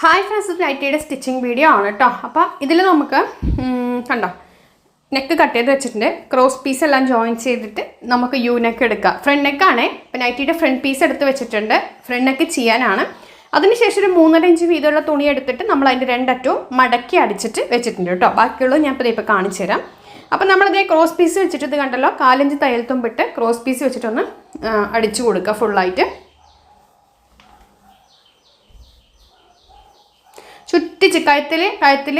Hi friends നൈറ്റിയുടെ stitching video ആണ് കേട്ടോ അപ്പോൾ ഇതിൽ നമുക്ക് കണ്ടോ? നെക്ക് കട്ട് ചെയ്ത് വെച്ചിട്ടുണ്ട്. ക്രോസ് പീസ് എല്ലാം ജോയിൻ ചെയ്തിട്ട് നമുക്ക് യു നെക്ക് എടുക്കാം. ഫ്രണ്ട് നെക്കാണേ ഇപ്പം നൈറ്റിയുടെ ഫ്രണ്ട് പീസ് എടുത്ത് വെച്ചിട്ടുണ്ട്. ഫ്രണ്ട് നെക്ക് ചെയ്യാനാണ്. അതിനുശേഷം ഒരു മൂന്നര ഇഞ്ച് വീതമുള്ള തുണി എടുത്തിട്ട് നമ്മൾ അതിന്റെ രണ്ടറ്റവും മടക്കി അടിച്ചിട്ട് വെച്ചിട്ടുണ്ട് കേട്ടോ ബാക്കിയുള്ളത് ഞാൻ ഇപ്പോൾ ഇപ്പോൾ കാണിച്ചു തരാം. അപ്പം നമ്മളിതേ ക്രോസ് പീസ് വെച്ചിട്ട് ഇത് കണ്ടല്ലോ കാലഞ്ച് തയ്യൽ തുമ്പിട്ട് ക്രോസ് പീസ് വെച്ചിട്ടൊന്ന് അടിച്ചു കൊടുക്കുക ഫുള്ളായിട്ട് ചുറ്റിച്ച് കഴുത്തിൽ കഴുത്തിൽ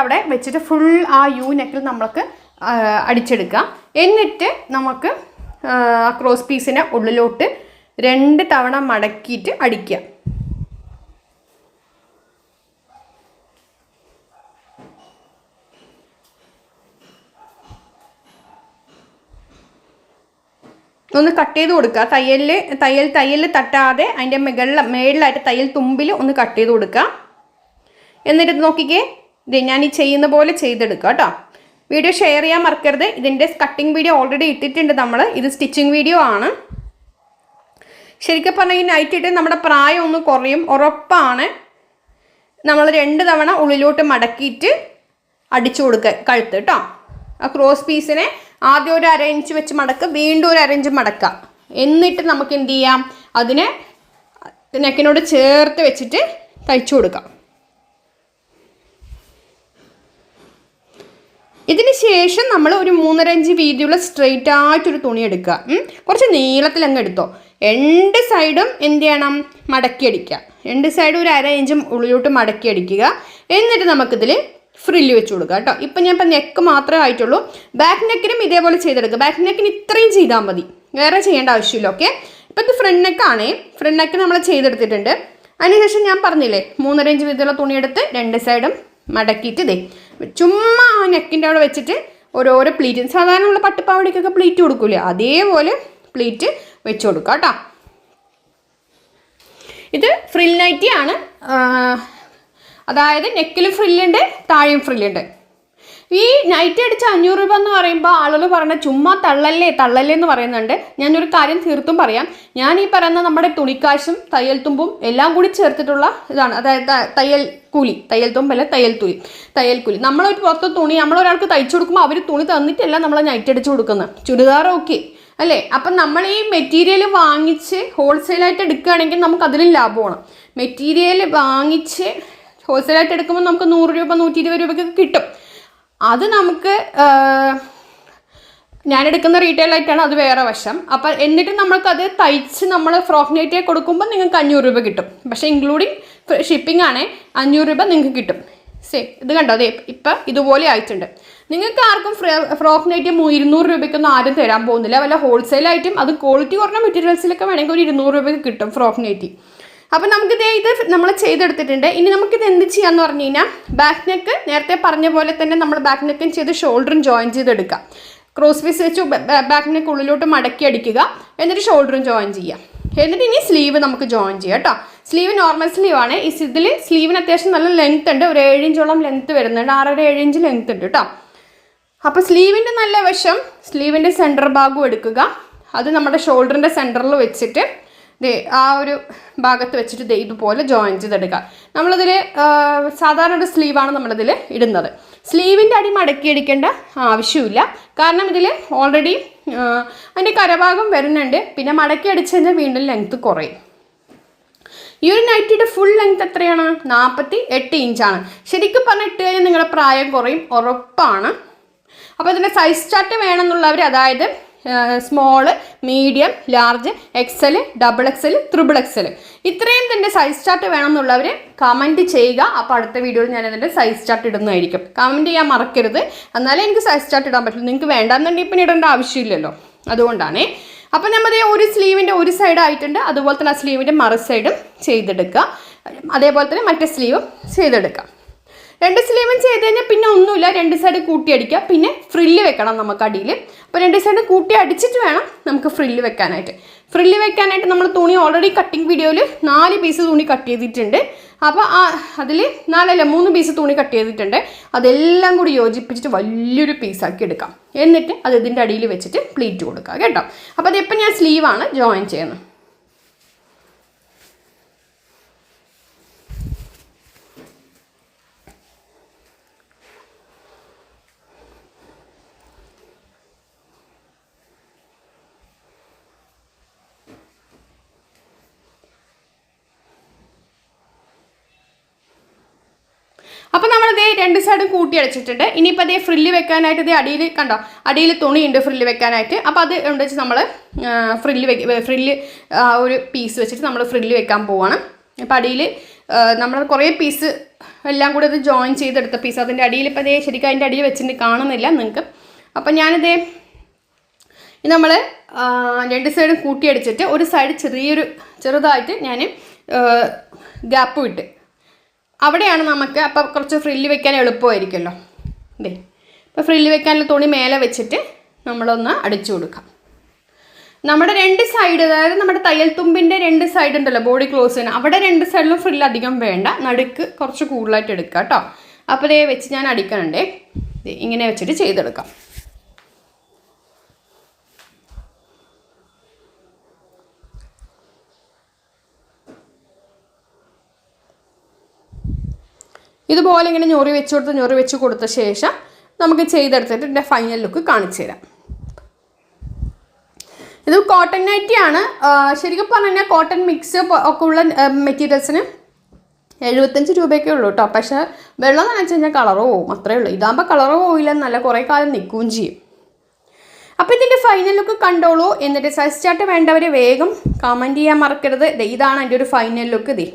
അവിടെ വെച്ചിട്ട് ഫുൾ ആ യു നെക്കിൽ നമ്മൾക്ക് അടിച്ചെടുക്കാം എന്നിട്ട് നമുക്ക് ആ ക്രോസ് പീസിനെ ഉള്ളിലോട്ട് രണ്ട് തവണ മടക്കിയിട്ട് അടിക്കുക. ഒന്ന് കട്ട് ചെയ്ത് കൊടുക്കുക. തയ്യലിൽ തയ്യൽ തയ്യൽ തട്ടാതെ അതിന്റെ മുകളിൽ മേളിലായിട്ട് തയ്യൽ തുമ്പിൽ ഒന്ന് കട്ട് ചെയ്ത് കൊടുക്കുക. എന്നിട്ട് നോക്കിക്കേ. ഇത് ഞാൻ ഈ ചെയ്യുന്ന പോലെ ചെയ്തെടുക്കുക കേട്ടോ. വീഡിയോ ഷെയർ ചെയ്യാൻ മറക്കരുത്. ഇതിന്റെ കട്ടിങ് വീഡിയോ ഓൾറെഡി ഇട്ടിട്ടുണ്ട് നമ്മൾ ഇത് സ്റ്റിച്ചിങ് വീഡിയോ ആണ്. ശരിക്കും പറഞ്ഞാൽ ഈ നൈറ്റ് ഇട്ട് നമ്മുടെ പ്രായം ഒന്ന് കുറയും. ഉറപ്പാണ്. നമ്മൾ രണ്ട് തവണ ഉള്ളിലോട്ട് മടക്കിയിട്ട് അടിച്ചു കൊടുക്കുക കഴുത്ത് കേട്ടോ. ആ ക്രോസ് പീസിനെ ആദ്യം ഒരു അര ഇഞ്ച് വെച്ച് മടക്കുക വീണ്ടും ഒരു അര ഇഞ്ച് മടക്കാം എന്നിട്ട് നമുക്ക് എന്ത് ചെയ്യാം? അതിനെ നെക്കിനോട് ചേർത്ത് വെച്ചിട്ട് തയ്ച്ചു കൊടുക്കാം. ഇതിന് ശേഷം നമ്മൾ ഒരു മൂന്നര ഇഞ്ച് വീതിയുള്ള സ്ട്രെയിറ്റ് ആയിട്ടൊരു തുണി എടുക്കുക. കുറച്ച് നീളത്തിൽ അങ്ങ് എടുത്തോ. രണ്ട് സൈഡും എന്ത് ചെയ്യണം? മടക്കി അടിക്കുക. രണ്ട് സൈഡും ഒരു അര ഇഞ്ചും ഉള്ളിലോട്ട് മടക്കി അടിക്കുക. എന്നിട്ട് നമുക്കിതിൽ ഫ്രില്ല് വെച്ച് കൊടുക്കുക കേട്ടോ. ഇപ്പം ഞാൻ ഇപ്പം നെക്ക് മാത്രമേ ആയിട്ടുള്ളൂ. ബാക്ക് നെക്കിനും ഇതേപോലെ ചെയ്തെടുക്കുക. ബാക്ക് നെക്കിന് ഇത്രയും ചെയ്താൽ മതി. വേറെ ചെയ്യേണ്ട ആവശ്യമില്ല ഓക്കെ ഇപ്പം ഇത് ഫ്രണ്ട് നെക്കാണേ ഫ്രണ്ട് നെക്ക് നമ്മൾ ചെയ്തെടുത്തിട്ടുണ്ട്. അതിനുശേഷം ഞാൻ പറഞ്ഞില്ലേ മൂന്നര ഇഞ്ച് വീതിയുള്ള തുണിയെടുത്ത് രണ്ട് സൈഡും മടക്കിയിട്ട് ഇതേ. ചുമ്മാ ആ നെക്കിന്റെ അവിടെ വെച്ചിട്ട് ഓരോരോ പ്ലീറ്റ് സാധാരണ ഉള്ള പട്ടുപാവടിക്കൊക്കെ പ്ലീറ്റ് കൊടുക്കൂലേ? അതേപോലെ പ്ലീറ്റ് വെച്ച് കൊടുക്കുക കേട്ടോ ഇത് ഫ്രിൽ നൈറ്റി ആണ്. അതായത് നെക്കിൽ ഫ്രില്ലുണ്ട് താഴെയും ഫ്രില്ലുണ്ട് ഈ നൈറ്റ് അടിച്ച അഞ്ഞൂറ് രൂപ എന്ന് പറയുമ്പോൾ ആളുകൾ പറഞ്ഞ ചുമ്മാ തള്ളല്ലേ തള്ളല്ലേ എന്ന് പറയുന്നുണ്ട്. ഞാനൊരു കാര്യം തീർത്തും പറയാം. ഞാൻ ഈ പറയുന്ന നമ്മുടെ തുണിക്കാശും തയ്യൽ തുമ്പും എല്ലാം കൂടി ചേർത്തിട്ടുള്ള ഇതാണ്. അതായത് തയ്യൽ കൂലി. തയ്യൽ തുമ്പല്ല തയ്യൽ തുലി തയ്യൽ കൂലി. നമ്മളൊരു പുറത്ത് തുണി നമ്മളൊരാൾക്ക് തയ്ച്ചു കൊടുക്കുമ്പോൾ അവർ തുണി തന്നിട്ടല്ല നമ്മൾ നൈറ്റ് അടിച്ച് കൊടുക്കുന്നത് ചുരിദാർ ഓക്കെ അല്ലേ? അപ്പം നമ്മൾ ഈ മെറ്റീരിയൽ വാങ്ങിച്ച് ഹോൾസെയിലായിട്ട് എടുക്കുകയാണെങ്കിൽ നമുക്ക് അതിലും ലാഭമാണ് മെറ്റീരിയൽ വാങ്ങിച്ച് ഹോൾസെയിലായിട്ട് എടുക്കുമ്പോൾ നമുക്ക് നൂറ് രൂപ നൂറ്റി ഇരുപത് രൂപയ്ക്ക് കിട്ടും. അത് നമുക്ക് ഞാൻ എടുക്കുന്ന റീറ്റെയിൽ ആയിട്ടാണ് അത് വേറെ വശം. അപ്പം എന്നിട്ട് നമ്മൾക്കത് തയ്ച്ച് നമ്മൾ ഫ്രോക്ക് നൈറ്റിയെ കൊടുക്കുമ്പോൾ നിങ്ങൾക്ക് അഞ്ഞൂറ് രൂപ കിട്ടും. പക്ഷേ ഇൻക്ലൂഡിങ് ഷിപ്പിംഗ് ആണേ അഞ്ഞൂറ് രൂപ നിങ്ങൾക്ക് കിട്ടും. സേ ഇത് കണ്ടോ? അതെ ഇപ്പം ഇതുപോലെ ആയിട്ടുണ്ട്. നിങ്ങൾക്ക് ആർക്കും ഫ്രോക്ക് നൈറ്റ് ഇരുന്നൂറ് രൂപയ്ക്കൊന്നും ആരും തരാൻ പോകുന്നില്ല. വല്ല ഹോൾസെയിലായിട്ടും അത് ക്വാളിറ്റി കുറഞ്ഞ മെറ്റീരിയൽസിലൊക്കെ വേണമെങ്കിൽ ഒരു ഇരുന്നൂറ് രൂപയ്ക്ക് കിട്ടും ഫ്രോക്ക് നൈറ്റി അപ്പം നമുക്കിത് ഇത് നമ്മൾ ചെയ്തെടുത്തിട്ടുണ്ട്. ഇനി നമുക്കിത് എന്ത് ചെയ്യാന്ന് പറഞ്ഞു കഴിഞ്ഞാൽ ബാക്ക് നെക്ക് നേരത്തെ പറഞ്ഞ പോലെ തന്നെ നമ്മൾ ബാക്ക് നെക്കും ചെയ്ത് ഷോൾഡറും ജോയിൻ ചെയ്തെടുക്കാം ക്രോസ് പീസ് വെച്ച് ബാക്ക് നെക്ക് ഉള്ളിലോട്ട് മടക്കി അടിക്കുക. എന്നിട്ട് ഷോൾഡറും ജോയിൻ ചെയ്യുക. എന്നിട്ട് ഇനി സ്ലീവ് നമുക്ക് ജോയിൻ ചെയ്യാം കേട്ടോ. സ്ലീവ് നോർമൽ സ്ലീവ് ആണ്. ഈ ഇതിൽ സ്ലീവിന് അത്യാവശ്യം നല്ല ലെങ്ത് ഉണ്ട്. ഒരു ഏഴ് ഇഞ്ചോളം ലെങ്ത് വരുന്നുണ്ട്. ആറര ഏഴ് ഇഞ്ച് ലെങ്ത് ഉണ്ട് കേട്ടോ. അപ്പോൾ സ്ലീവിന്റെ നല്ല വശം സ്ലീവിന്റെ സെന്റർ ഭാഗം എടുക്കുക. അത് നമ്മുടെ ഷോൾഡറിന്റെ സെന്ററിൽ വെച്ചിട്ട് ദേ ആ ഒരു ഭാഗത്ത് വെച്ചിട്ട് ദേ ഇതുപോലെ ജോയിൻ ചെയ്തെടുക്കുക. നമ്മളിതിൽ സാധാരണ ഒരു സ്ലീവാണ് നമ്മളിതിൽ ഇടുന്നത്. സ്ലീവിന്റെ അടി മടക്കി അടിക്കേണ്ട ആവശ്യമില്ല. കാരണം ഇതിൽ ഓൾറെഡി അതിന്റെ കരഭാഗം വരുന്നുണ്ട്. പിന്നെ മടക്കി അടിച്ച് കഴിഞ്ഞാൽ വീണ്ടും ലെങ്ത്ത് കുറയും. ഈ ഒരു നൈറ്റിയുടെ ഫുൾ ലെങ്ത് എത്രയാണ്? നാൽപ്പത്തി എട്ട് ഇഞ്ചാണ് ശരിക്കും പറഞ്ഞ് ഇട്ട് കഴിഞ്ഞാൽ നിങ്ങളുടെ പ്രായം കുറയും. ഉറപ്പാണ്. അപ്പോൾ ഇതിന്റെ സൈസ് ചാർട്ട് വേണമെന്നുള്ളവർ അതായത് small medium large XL double XL triple XL ഇത്രയും തന്നെ സൈസ് ചാർട്ട് വേണമെന്നുള്ളവർ കമന്റ് ചെയ്യുക. അപ്പോൾ അടുത്ത വീഡിയോയിൽ ഞാൻ അതിന്റെ സൈസ് ചാർട്ട് ഇടുന്നതായിരിക്കും. കമന്റ് ചെയ്യാൻ മറക്കരുത്. എന്നാലേ എനിക്ക് സൈസ് ചാർട്ട് ഇടാൻ പറ്റില്ല നിങ്ങൾക്ക് വേണ്ടാന്നുണ്ടെങ്കിൽ പിന്നെ ഇടേണ്ട ആവശ്യമില്ലല്ലോ. അതുകൊണ്ടാണേ. അപ്പം നമ്മൾ ഒരു സ്ലീവിന്റെ ഒരു സൈഡ് ആയിട്ടുണ്ട്. അതുപോലെ തന്നെ ആ സ്ലീവിന്റെ മറു സൈഡും ചെയ്തെടുക്കുക. അതേപോലെ തന്നെ മറ്റേ സ്ലീവും ചെയ്തെടുക്കാം. രണ്ട് സ്ലീവും ചെയ്ത് കഴിഞ്ഞാൽ പിന്നെ ഒന്നുമില്ല. രണ്ട് സൈഡ് കൂട്ടി അടിക്കുക. പിന്നെ ഫ്രില്ല് വെക്കണം നമുക്ക് അടിയിൽ. അപ്പോൾ രണ്ട് സൈഡ് കൂട്ടി അടിച്ചിട്ട് വേണം നമുക്ക് ഫ്രില്ല് വെക്കാനായിട്ട്. ഫ്രില്ല് വെക്കാനായിട്ട് നമ്മൾ തുണി ഓൾറെഡി കട്ടിങ് വീഡിയോയിൽ നാല് പീസ് തുണി കട്ട് ചെയ്തിട്ടുണ്ട്. അപ്പോൾ ആ അതിൽ നാലല്ല മൂന്ന് പീസ് തുണി കട്ട് ചെയ്തിട്ടുണ്ട്. അതെല്ലാം കൂടി യോജിപ്പിച്ചിട്ട് വലിയൊരു പീസാക്കി എടുക്കാം. എന്നിട്ട് അത് ഇതിന്റെ അടിയിൽ വെച്ചിട്ട് പ്ലീറ്റ് കൊടുക്കുക കേട്ടോ. അപ്പോൾ അതിപ്പോൾ ഞാൻ സ്ലീവാണ് ജോയിൻ ചെയ്യുന്നത്. അപ്പോൾ ഇതേ രണ്ട് സൈഡും കൂട്ടി അടച്ചിട്ടുണ്ട്. ഇനിയിപ്പോൾ അതേ ഫ്രില്ല് വെക്കാനായിട്ട് ഇതേ അടിയിൽ കണ്ടോ? അടിയിൽ തുണിയുണ്ട് ഫ്രില്ല് വെക്കാനായിട്ട്. അപ്പോൾ അത് എന്താ വെച്ചാൽ നമ്മൾ ഫ്രില്ല് വെക്ക ഫ്രില്ല് ഒരു പീസ് വെച്ചിട്ട് നമ്മൾ ഫ്രില്ല് വെക്കാൻ പോവാണ്. അപ്പോൾ അടിയിൽ നമ്മൾ കുറേ പീസ് എല്ലാം കൂടി ഇത് ജോയിൻ ചെയ്തെടുത്ത പീസ് അതിന്റെ അടിയിൽ ഇപ്പോൾ അതേ ശരിക്കും അതിന്റെ അടിയിൽ വെച്ചിട്ട് കാണുന്നില്ല നിങ്ങൾക്ക് അപ്പം ഞാനിതേ നമ്മൾ രണ്ട് സൈഡും കൂട്ടിയടിച്ചിട്ട് ഒരു സൈഡ് ചെറിയൊരു ചെറുതായിട്ട് ഞാൻ ഗ്യാപ്പ് വിട്ട് അവിടെയാണ് നമുക്ക് അപ്പോൾ കുറച്ച് ഫ്രില്ല് വെക്കാൻ എളുപ്പമായിരിക്കുമല്ലോ. ഇതേ ഇപ്പോൾ ഫ്രില്ല് വെക്കാനുള്ള തുണി മേലെ വെച്ചിട്ട് നമ്മളൊന്ന് അടിച്ചു കൊടുക്കാം. നമ്മുടെ രണ്ട് സൈഡ് അതായത് നമ്മുടെ തയ്യൽ തുമ്പിന്റെ രണ്ട് സൈഡ് ഉണ്ടല്ലോ ബോഡി ക്ലോസിന് അവിടെ രണ്ട് സൈഡിലും ഫ്രില്ല് അധികം വേണ്ട. നടുക്ക് കുറച്ച് കൂടുതലായിട്ട് എടുക്കുക കേട്ടോ. അപ്പോൾ ഇതേ വെച്ച് ഞാൻ അടിക്കണുണ്ടേ. ഇങ്ങനെ വെച്ചിട്ട് ചെയ്തെടുക്കാം. ഇതുപോലെ ഇങ്ങനെ ഞൊറി വെച്ച് കൊടുത്ത് ഞൊറി വെച്ച് കൊടുത്ത ശേഷം നമുക്ക് ചെയ്തെടുത്തിട്ട് എന്റെ ഫൈനൽ ലുക്ക് കാണിച്ചു തരാം. ഇത് കോട്ടൺ നൈറ്റി ആണ്. ശരിക്കും പറഞ്ഞു കഴിഞ്ഞാൽ കോട്ടൺ മിക്സ് ഒക്കെ ഉള്ള മെറ്റീരിയൽസിന് എഴുപത്തഞ്ച് രൂപയൊക്കെ ഉള്ളൂ കേട്ടോ പക്ഷേ വെള്ളം നനച്ച് കഴിഞ്ഞാൽ കളറ് പോവും അത്രേ ഉള്ളൂ. ഇതാകുമ്പോൾ കളറ് പോയില്ല നല്ല കുറേ കാലം നിൽക്കുകയും ചെയ്യും. അപ്പോൾ ഇതിന്റെ ഫൈനൽ ലുക്ക് കണ്ടോളൂ. എന്നിട്ട് സൈസ് ചാർട്ട് വേണ്ടവർ വേഗം കമന്റ് ചെയ്യാൻ മറക്കരുത്. ഇതാണ് എന്റെ ഒരു ഫൈനൽ ലുക്ക് ദേ.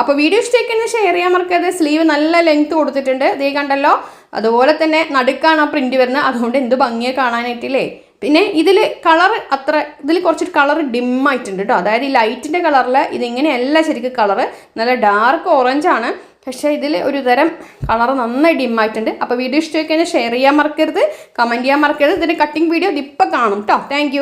അപ്പോൾ വീഡിയോ ഇഷ്ടേക്കുന്ന ഷെയർ ചെയ്യാൻ മറക്കരുത് സ്ലീവ് നല്ല ലെങ്ത് കൊടുത്തിട്ടുണ്ട്. ദേ കണ്ടല്ലോ? അതുപോലെ തന്നെ നടുക്കാണ് ആ പ്രിന്റ് വരുന്നത്. അതുകൊണ്ട് എന്ത് ഭംഗിയെ കാണാനായിട്ടില്ലേ? പിന്നെ ഇതിൽ കളർ അത്ര ഇതിൽ കുറച്ചൊരു കളർ ഡിമ്മായിട്ടുണ്ട് കേട്ടോ അതായത് ഈ ലൈറ്റിന്റെ കളറിൽ ഇതിങ്ങനെയല്ല ശരിക്കും കളർ നല്ല ഡാർക്ക് ഓറഞ്ച് ആണ്. പക്ഷേ ഇതിൽ ഒരു തരം കളർ നന്നായി ഡിമ്മായിട്ടുണ്ട് അപ്പോൾ വീഡിയോ ഇഷ്ടമായി കഴിഞ്ഞാൽ ഷെയർ ചെയ്യാൻ മറക്കരുത് കമന്റ് ചെയ്യാൻ മറക്കരുത്. ഇതിന്റെ കട്ടിങ് വീഡിയോ ഇതിപ്പോൾ കാണും കേട്ടോ താങ്ക്